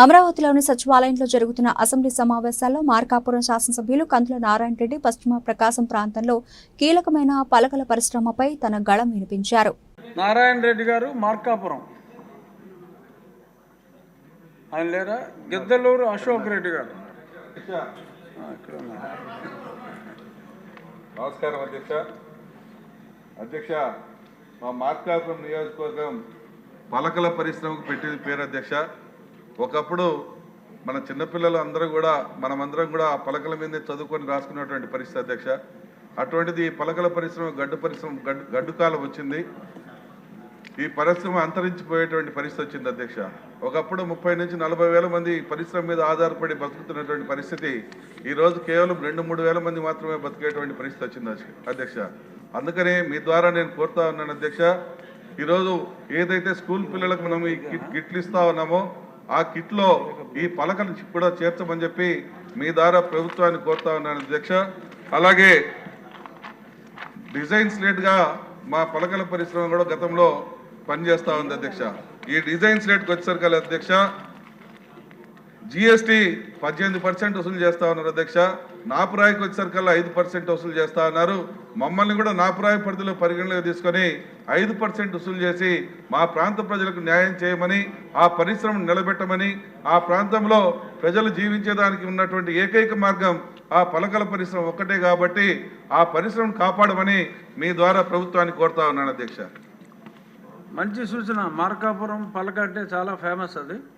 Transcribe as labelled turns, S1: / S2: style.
S1: అమరావతిలోని సచివాలయంలో జరుగుతున్న అసెంబ్లీ సమావేశాల్లో మార్కాపురం శాసనసభ్యులు కందుల నారాయణ రెడ్డి పశ్చిమ ప్రకాశం ప్రాంతంలో కీలకమైన పలకల పరిశ్రమపై తన గళం వినిపించారు.
S2: నారాయణ రెడ్డి గారు మార్కాపురం. ఆయన లేరా గిద్దలూరు అశోక్ రెడ్డి గారు.
S3: నమస్కారం అధ్యక్ష. అధ్యక్ష మా మార్కాపురం నియోజకవర్గం పలకల పరిశ్రమకు పెట్టింది పేరు అధ్యక్ష. ఒకప్పుడు మన చిన్నపిల్లలు అందరూ కూడా మనమందరం కూడా ఆ పలకల మీద చదువుకొని రాసుకున్నటువంటి పరిస్థితి అధ్యక్ష. అటువంటిది ఈ పలకల పరిశ్రమ గడ్డు పరిశ్రమ గడ్డు గడ్డు కాలం వచ్చింది. ఈ పరిశ్రమ అంతరించిపోయేటువంటి పరిస్థితి వచ్చింది అధ్యక్ష. ఒకప్పుడు ముప్పై నుంచి నలభై వేల మంది ఈ పరిశ్రమ మీద ఆధారపడి బతుకుతున్నటువంటి పరిస్థితి ఈరోజు కేవలం రెండు మూడు వేల మంది మాత్రమే బతికేటువంటి పరిస్థితి వచ్చింది అధ్యక్ష- అందుకనే మీ ద్వారా నేను కోరుతా ఉన్నాను అధ్యక్ష ఈరోజు ఏదైతే స్కూల్ పిల్లలకు మనం ఈ గిట్లు కిట్లు ఇస్తా ఉన్నామో ఆ కిట్లో ఈ పలకలు కూడా చేర్చమని చెప్పి మీ ద్వారా ప్రభుత్వాన్ని కోరుతా ఉన్నాను అధ్యక్ష. అలాగే డిజైన్స్ లేట్గా మా పలకల పరిశ్రమ కూడా గతంలో పనిచేస్తూ ఉంది అధ్యక్ష. ఈ డిజైన్స్ రేట్కి వచ్చేసరికి అధ్యక్ష జిఎస్టీ పద్దెనిమిది పర్సెంట్ వసూలు చేస్తా ఉన్నారు అధ్యక్ష. నాపురాయికి వచ్చేసరికల్లా ఐదు పర్సెంట్ వసూలు చేస్తా ఉన్నారు. మమ్మల్ని కూడా నాపురాయి పరిధిలో పరిగణలోకి తీసుకొని ఐదు పర్సెంట్ వసూలు చేసి మా ప్రాంత ప్రజలకు న్యాయం చేయమని ఆ పరిశ్రమను నిలబెట్టమని ఆ ప్రాంతంలో ప్రజలు జీవించేదానికి ఉన్నటువంటి ఏకైక మార్గం ఆ పలకల పరిశ్రమ ఒక్కటే కాబట్టి ఆ పరిశ్రమను కాపాడమని మీ ద్వారా ప్రభుత్వాన్ని కోరుతా ఉన్నాను అధ్యక్ష.
S2: మంచి సూచన. మార్కాపురం పలక అంటే చాలా ఫేమస్ అది.